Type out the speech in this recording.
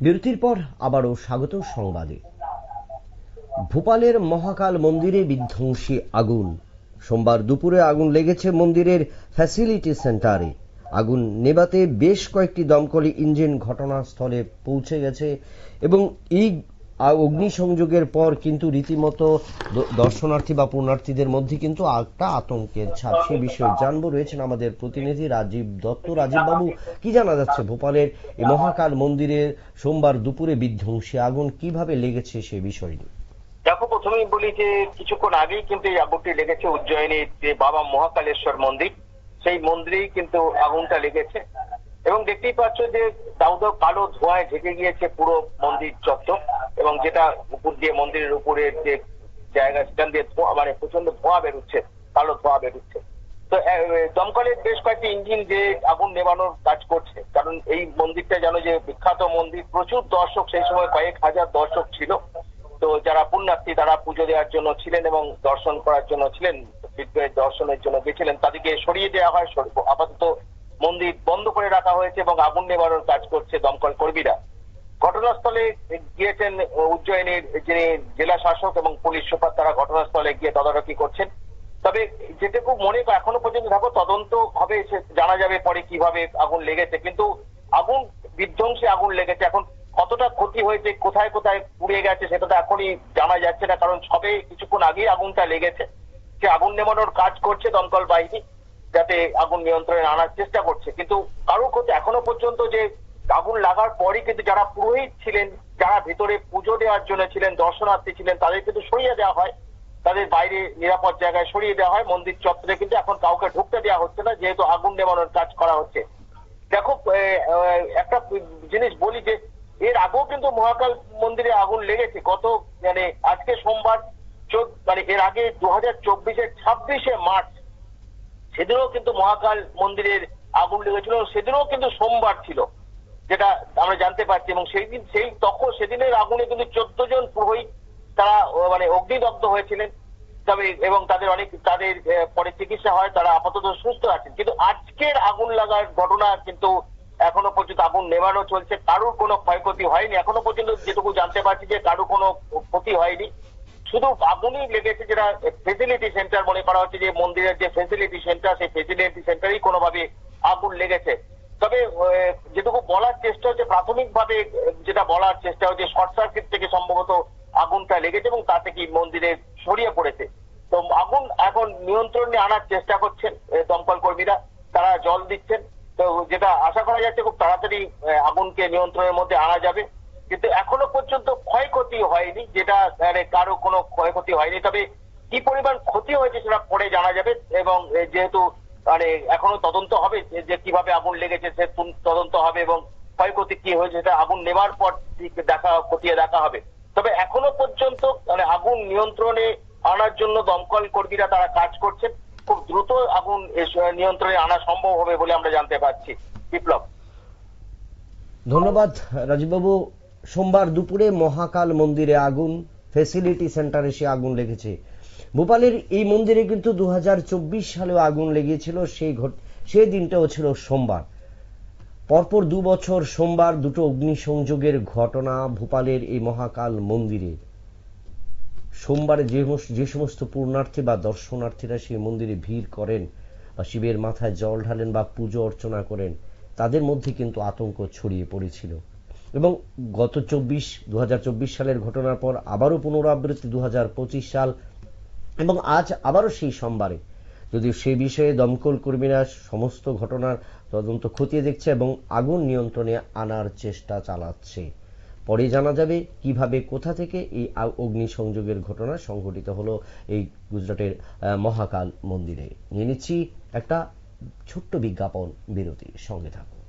বিরতির পর আবারও স্বাগত সংবাদে। ভোপালের মহাকাল মন্দিরে বিধ্বংসী আগুন। সোমবার দুপুরে আগুন লেগেছে মন্দিরের ফ্যাসিলিটি সেন্টারে। আগুন নেবাতে বেশ কয়েকটি দমকল ইঞ্জিন ঘটনাস্থলে পৌঁছে গেছে এবং আ- অগ্নিসংযোগের পর কিন্তু রীতিমতো দর্শনার্থী বা পুণ্যার্থীদের মধ্যে কিন্তু একটা আতঙ্কের ছাপ। সে বিষয়ে জানব। রয়েছেন আমাদের প্রতিনিধি রাজীব দত্ত। রাজীব বাবু কি জানা যাচ্ছে ভোপালের এই মহাকাল মন্দিরের সোমবার দুপুরে বিধ্বংসী আগুন কীভাবে লেগেছে সে বিষয় নিয়ে? দেখো, প্রথমেই বলি যে কিছুক্ষণ আগেই কিন্তু এই আগুনটি লেগেছে উজ্জয়িনীর যে বাবা মহাকালেশ্বর মন্দির, সেই মন্দিরেই কিন্তু আগুনটা লেগেছে। এবং দেখতেই পাচ্ছ যে দাউ দাউ কালো ধোঁয়ায় ঢেকে গিয়েছে পুরো মন্দির চত্বর এবং যেটা উপর দিয়ে মন্দিরের উপরে যে জায়গা, সেখান দিয়ে ধোঁয়া মানে প্রচণ্ড ধোঁয়া বেরোচ্ছে, কালো ধোঁয়া বেরোচ্ছে। তো দমকলের বেশ কয়েকটি ইঞ্জিন যে আগুন নেবানোর কাজ করছে, কারণ এই মন্দিরটা জানো যে বিখ্যাত মন্দির, প্রচুর দর্শক, সেই সময় কয়েক হাজার দর্শক ছিল। তো, যারা পুণ্যার্থী, তারা পুজো দেওয়ার জন্য ছিলেন এবং দর্শন করার জন্য ছিলেন দর্শনের জন্য গেছিলেন, তাদেরকে সরিয়ে দেওয়া হয় আপাতত মন্দির বন্ধ করে রাখা হয়েছে এবং আগুন নেবানোর কাজ করছে দমকল কর্মীরা। ঘটনাস্থলে গিয়েছেন উজ্জয়িনীর, যিনি জেলা শাসক এবং পুলিশ সুপার, তারা ঘটনাস্থলে গিয়ে তদারকি করছেন। তবে যেটুকু মনে এখনও পর্যন্ত দেখো, তদন্ত হবে জানা যাবে পরে কীভাবে আগুন লেগেছে। কিন্তু আগুন, বিধ্বংসী আগুন লেগেছে। এখন কতটা ক্ষতি হয়েছে, কোথায় কোথায় পুড়ে গেছে, সেটা তো এখনই জানা যাচ্ছে না। কারণ সবে কিছুক্ষণ আগেই আগুনটা লেগেছে। সে আগুন নেমানোর কাজ করছে দমকল বাহিনী। যাতে আগুন নিয়ন্ত্রণে আনার চেষ্টা করছে। কিন্তু কারও ক্ষতি এখনও পর্যন্ত যে আগুন লাগার পরই কিন্তু যারা পুরোহিত ছিলেন, যারা ভিতরে পুজো দেওয়ার জন্য ছিলেন, দর্শনার্থী ছিলেন, তাদের কিন্তু সরিয়ে দেওয়া হয়। তাদের বাইরে নিরাপদ জায়গায় সরিয়ে দেওয়া হয়। মন্দির চত্বরে কিন্তু এখন কাউকে ঢুকতে দেওয়া হচ্ছে না, যেহেতু আগুন নেমানোর কাজ করা হচ্ছে। দেখো একটা জিনিস বলি যে, এর আগেও কিন্তু মহাকাল মন্দিরে আগুন লেগেছে। গত মানে আজকে সোমবার মানে এর আগে দু হাজার চব্বিশের ছাব্বিশে মার্চ সেদিনও কিন্তু মহাকাল মন্দিরের আগুন লেগেছিল, সেদিনও কিন্তু সোমবার ছিল, যেটা আমরা জানতে পারছি। এবং সেই দিন, সেই তখন, সেদিনের আগুনে কিন্তু চোদ্দ জন পুরোহিত তারা মানে অগ্নিদগ্ধ হয়েছিলেন। তবে, এবং তাদের অনেক, তাদের পরে চিকিৎসা হয়, তারা আপাতত সুস্থ আছেন। কিন্তু আজকের আগুন লাগার ঘটনা কিন্তু এখনও পর্যন্ত আগুন নেভানো চলছে। কারোর কোনো ক্ষয়ক্ষতি হয়নি। এখনও পর্যন্ত যেটুকু জানতে পারছি যে কারোর কোনো ক্ষতি হয়নি। শুধু আগুনই লেগেছে যেটা ফেসিলিটি সেন্টার মনে করা হচ্ছে যে মন্দিরের যে ফেসিলিটি সেন্টার সেই ফেসিলিটি সেন্টারেই কোনোভাবে আগুন লেগেছে। তবে যেটুকু বলার চেষ্টা হচ্ছে, প্রাথমিকভাবে যেটা বলার চেষ্টা হচ্ছে, শর্ট সার্কিট থেকে সম্ভবত আগুনটা লেগেছে এবং তা থেকে মন্দিরে ছড়িয়ে পড়েছে। তো আগুন এখন নিয়ন্ত্রণে আনার চেষ্টা করছেন দমকল কর্মীরা। তারা জল দিচ্ছেন। তো যেটা আশা করা যাচ্ছে, খুব তাড়াতাড়ি আগুনকে নিয়ন্ত্রণের মধ্যে আনা যাবে। কিন্তু এখনও পর্যন্ত ক্ষয়ক্ষতি হয়নি, যেটা মানে কারও কোনো ক্ষয়ক্ষতি হয়নি। তবে কি পরিমাণ ক্ষতি হয়েছে সেটা পরে জানা যাবে এবং যেহেতু মানে এখনও তদন্ত হবে যে- কীভাবে আগুন লেগেছে সে তদন্ত হবে এবং ক্ষয়ক্ষতি কি হয়েছে সেটা আগুন নেবার পর দেখা, খতিয়ে দেখা হবে। তবে এখনও পর্যন্ত মানে আগুন নিয়ন্ত্রণে আনার জন্য দমকল কর্মীরা তারা কাজ করছেন। খুব দ্রুত আগুন নিয়ন্ত্রণে আনা সম্ভব হবে বলে আমরা জানতে পারছি। বিপ্লব। ধন্যবাদ রাজীববাবু। সোমবার দুপুরে মহাকাল মন্দিরে আগুন ফেসিলিটি সেন্টারে সে আগুন লেগেছে। ভোপালের এই মন্দিরে কিন্তু দু সালেও আগুন লেগেছিল, সেই ঘট, সেই দিনটাও ছিল সোমবার। পরপর দু বছর সোমবার দুটো অগ্নিসংযোগের ঘটনা ভোপালের এই মহাকাল মন্দিরে। সোমবারে যে যে সমস্ত পূর্ণার্থী বা দর্শনার্থীরা সেই মন্দিরে ভিড় করেন বা শিবের মাথায় জল ঢালেন বা পুজো অর্চনা করেন, তাদের মধ্যে কিন্তু আতঙ্ক ছড়িয়ে পড়েছিল। এবং গত চব্বিশ দু সালের ঘটনার পর আবারও পুনরাবৃত্তি দু হাজার পঁচিশ সাল এবং আজ আবারও সেই সোমবারে। যদিও সেই বিষয়ে দমকল কর্মীরা সমস্ত ঘটনার তদন্ত খতিয়ে দেখছে এবং আগুন নিয়ন্ত্রণে আনার চেষ্টা চালাচ্ছে। পরে জানা যাবে কীভাবে, কোথা থেকে এই অগ্নিসংযোগের ঘটনা সংঘটিত হলো এই গুজরাটের মহাকাল মন্দিরে। নিয়ে নিচ্ছি একটা ছোট্ট বিজ্ঞাপন। বিরতি সঙ্গে থাকুন।